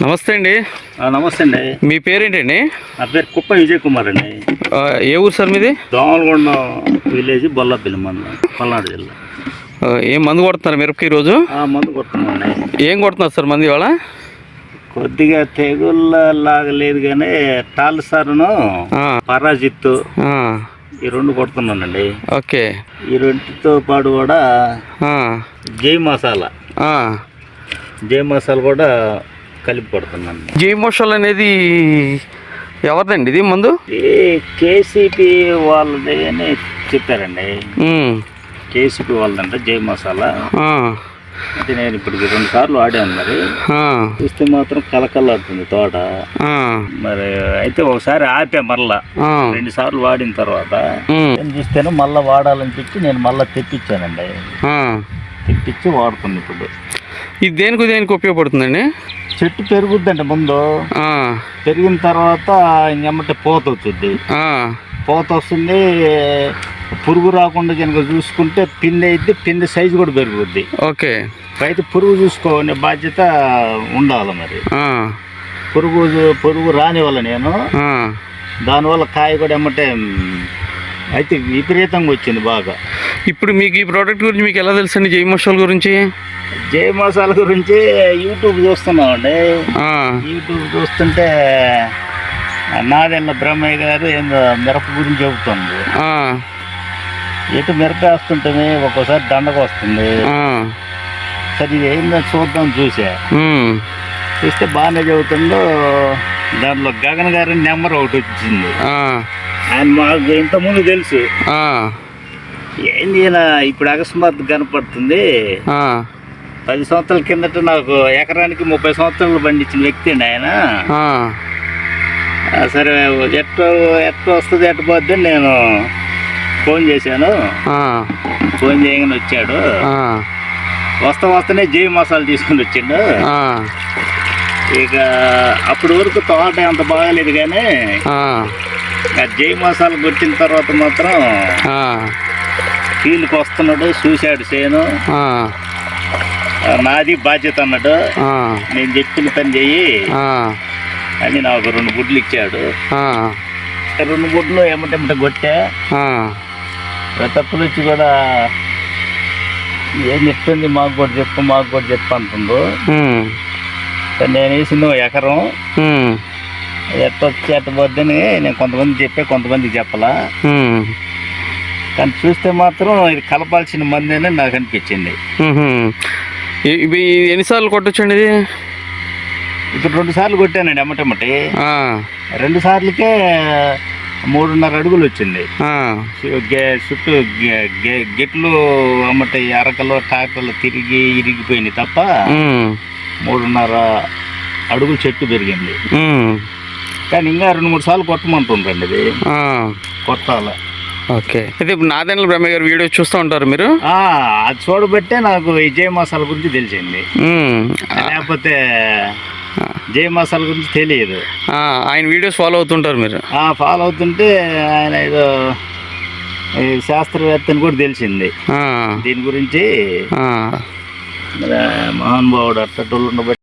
నమస్తే అండి. నమస్తే అండి. మీ పేరేంటండి? నా పేరు కుప్ప విజయ్ కుమార్ అండి ఏ ఊరు సార్ మీది? దోమలగొండ విలేజ్ బొల్లపల్లి మండలం పల్నాడు జిల్లా. ఏం మందు కొడుతున్నారు మిరపకి ఈరోజు? మందు కొడుతున్నాండి ఏం కొడుతున్నారు సార్ మంది ఇవాళ? కొద్దిగా తెగుళ్ళ లాగా లేదు కానీ టాల్సారును ఆ, పరాజిత్తు ఆ, ఈ రెండు కొడుతున్నానండి. ఓకే. ఈ రెండుతో పాటు కూడా జై మసాలా. జై మసాలా కూడా కలిపి కొడుతున్నాను జీమోషల్ అనేది ఎవరిదండి ఇది మందు? కేసీపీ వాళ్ళది అని చెప్పారండి. కేసీపీ వాళ్ళదంట జై మసాలా? అది నేను ఇప్పటికి రెండు సార్లు వాడాను మరి. చూస్తే మాత్రం కలకల్లాడుతుంది తోట. మరి అయితే ఒకసారి ఆపా మరలా. రెండు సార్లు వాడిన తర్వాత నేను చూస్తేనే మళ్ళీ వాడాలని చెప్పి నేను మళ్ళీ తెప్పించానండి. తెప్పించి వాడుతుంది ఇప్పుడు. ఇది దేనికి దేనికి ఉపయోగపడుతుందండి? చెట్టు పెరుగుద్దండి ముందు. పెరిగిన తర్వాత ఇంకెమ్మటే పోత వచ్చింది. పోత వస్తుంది పురుగు రాకుండా కనుక చూసుకుంటే పిండి అయితే పిండి సైజు కూడా పెరుగుద్ది. ఓకే. అయితే పురుగు చూసుకోనే బాధ్యత ఉండాలి మరి. పురుగు పురుగు రానివ్వాలి నేను దానివల్ల కాయ కూడా ఏమంటే అయితే విపరీతంగా వచ్చింది బాగా. ఇప్పుడు మీకు ఈ ప్రోడక్ట్ గురించి మీకు ఎలా తెలుసండి జైమోషల్ గురించి? జై మసాలా గురించి యూట్యూబ్ చూస్తున్నామండి. ఆ, యూట్యూబ్ చూస్తుంటే నాదెల్ల బ్రహ్మయ్య గారు ఏందో మిరప గురించి చెబుతుంది. ఎటు మిరప వేస్తుంటే ఒక్కోసారి దండకు వస్తుంది. సరే ఇది ఏందో చూద్దాం చూసా. చూస్తే బాగానే చెబుతుందో దాంట్లో గగన్ గారి నెంబర్ ఒకటి వచ్చింది. ఆయన మాకు ఇంతకుముందు తెలుసు. ఏంది ఇప్పుడు అకస్మాత్ కనపడుతుంది? పది సంవత్సరాల కిందట నాకు ఎకరానికి ముప్పై సంవత్సరాలు పండించిన వ్యక్తి అండి ఆయన. సరే ఎట్ట ఎట్ట వస్తుంది ఎట్ట పోద్ది నేను ఫోన్ చేశాను. ఫోన్ చేయగానే వచ్చాడు. వస్తా వస్తేనే జై మసాలా తీసుకుని వచ్చిండు. ఇక అప్పటి వరకు తోట అంత బాగాలేదు కానీ జై మసాలా కొట్టిన తర్వాత మాత్రం ఫీల్డ్కి వస్తున్నాడు చూశాడు చేను నాది బాధ్యత అన్నాడు. నేను చెప్పిన పని చెయ్యి. అని నాకు రెండు గుడ్లు ఇచ్చాడు. రెండు గుడ్లు ఏమంటే కొట్టా. ఆ, ప్రతి ఒక్కరు వచ్చి కూడా ఏం చెప్తుంది? మాకు కూడా చెప్పు మాకు కూడా చెప్పు అంటుండు నేను వేసింది ఎకరం. ఎట్ట వచ్చి ఎట్ట పోద్దని నేను కొంతమంది చెప్పే కొంతమందికి చెప్పలా. కానీ చూస్తే మాత్రం ఇది కలపాల్సిన మందేనే నాకు అనిపించింది. ఇవి ఎన్నిసార్లు కొట్టొచ్చండి ఇది? ఇప్పుడు రెండు సార్లు కొట్టానండి ఎమ్మటెమ్మటి ఆ, రెండు సార్లకే మూడున్నర అడుగులు వచ్చింది. చుట్టూ గెట్లు అమ్మటి అరకలు ట్రాక్టర్లు తిరిగి ఇరిగిపోయినాయి తప్ప మూడున్నర అడుగులు చెట్టు పెరిగింది. కానీ ఇంకా రెండు మూడు సార్లు కొట్టమంటుండ్రండి ఇది. కొట్టాలి. ఓకే. అయితే ఇప్పుడు నాదెండ్ల బ్రహ్మయ్య గారు వీడియో చూస్తూ ఉంటారు మీరు? ఆ, అది చూడబట్టే నాకు ఈ జయ మసాలా గురించి తెలిసింది. లేకపోతే జయ మసాలా గురించి తెలియదు. ఆయన వీడియోస్ ఫాలో అవుతుంటారు మీరు? ఫాలో అవుతుంటే ఆయన ఏదో ఈ శాస్త్రవేత్తని కూడా తెలిసింది. దీని గురించి మహానుభావుడు అట్టటోళ్ళు ఉండబట్టి